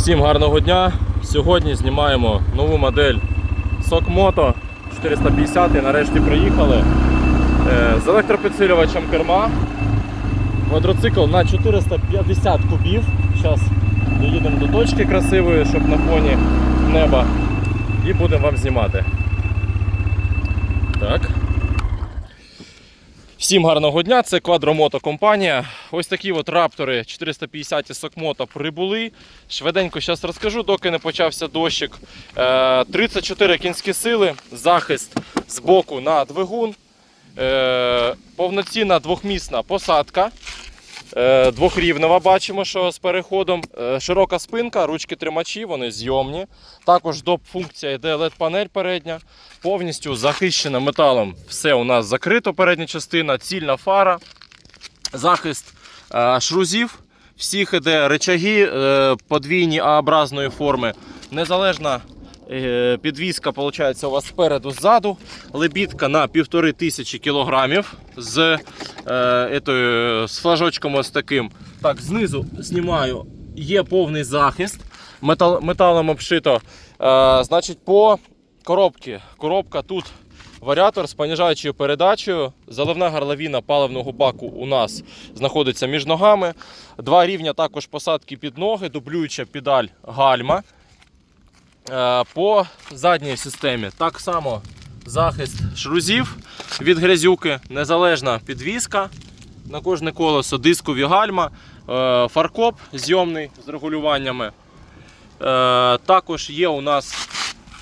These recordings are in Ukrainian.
Всім гарного дня! Сьогодні знімаємо нову модель Moto 450 і нарешті приїхали Е, з електропідсилювачем керма. Квадроцикл на 450 кубів. Зараз доїдемо до точки красивої, щоб на фоні неба. І будемо вам знімати. Так. Всім гарного дня, це Квадромото компанія. Ось такі от раптори 450 Сокмото прибули. Швиденько зараз розкажу, доки не почався дощик. Е, 34 кінські сили, захист з боку на двигун, е, повноцінна двохмісна посадка. Е, Двохрівнева бачимо, що з переходом. Е, Широка спинка, ручки тримачі, вони зйомні. Також доп функція йде LED-панель передня. Повністю захищена металом. Все у нас закрито, передня частина, цільна фара, захист е, шрузів. Всіх іде речаги подвійні А-образної форми. Незалежна підвізка виходить, у вас спереду ззаду. Лебідка на 1500 кілограмів з, е, етою, з флажочком ось таким. Так, знизу знімаю. Є повний захист. Метал, металом обшито. Е, значить, по коробці. Коробка тут варіатор з понижаючою передачею. Заливна горловина паливного баку у нас знаходиться між ногами. Два рівня також посадки під ноги, дублююча педаль гальма. Е, По задній системі так само захист шрузів від грязюки, незалежна підвіска на кожне колесо, дискові гальма, е, фаркоп зйомний з регулюваннями. Е, Також є у нас,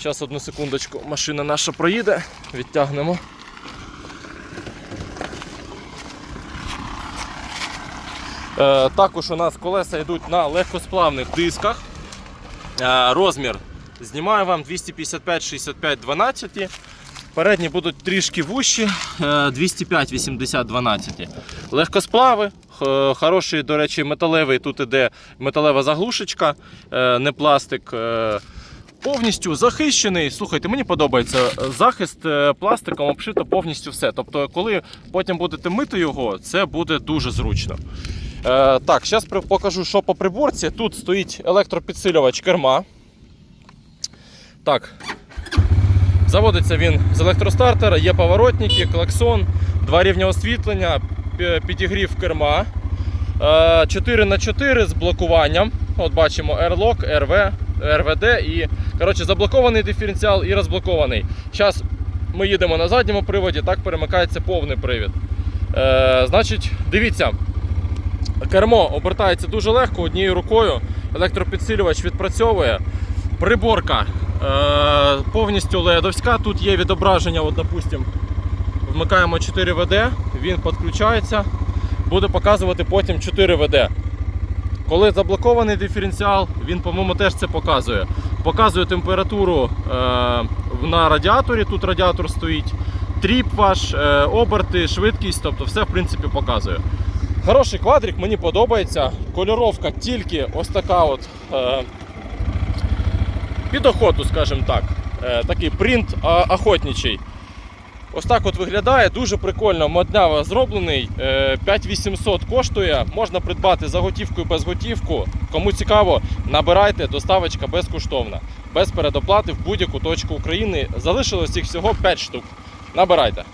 зараз одну секундочку, машина наша проїде, відтягнемо. Також у нас колеса йдуть на легкосплавних дисках. Розмір знімаю вам 255 65 12. Передні будуть трішки вущі, е, 205 80 12. Легкосплави, хороший, до речі, металевий. Тут іде металева заглушечка, е, не пластик. е, Повністю захищений. Слухайте, мені подобається е, захист пластиком обшито повністю все. Тобто, коли потім будете мити його, це буде дуже зручно. Е, так, зараз покажу, що по приборці. Тут стоїть електропідсилювач керма. Так. Заводиться він з електростартера, є поворотники, клаксон, два рівня освітлення, підігрів керма. 4 на 4 з блокуванням. От бачимо R-Lock, RV, RVD і коротше, заблокований диференціал і розблокований. Зараз ми їдемо на задньому приводі, так перемикається повний привід. Е, значить, дивіться, кермо обертається дуже легко однією рукою. Електропідсилювач відпрацьовує. Приборка е, повністю ледовська. Тут є відображення, от, допустим, вмикаємо 4 ВД, він підключається, буде показувати потім 4 ВД. Коли заблокований диференціал, він, по-моєму, теж це показує. Показує температуру е, на радіаторі, тут радіатор стоїть, тріп ваш, е, оберти, швидкість, тобто все в принципі показує. Хороший квадрик, мені подобається. Кольоровка тільки ось така от. Е, під охоту, скажімо так. Е, такий принт охотничий. Ось так от виглядає, дуже прикольно, модняво зроблений. Е, 5800 коштує. Можна придбати за готівку і без готівку. Кому цікаво, набирайте, доставочка безкоштовна, без передоплати в будь-яку точку України. Залишилось їх всього 5 штук. Набирайте.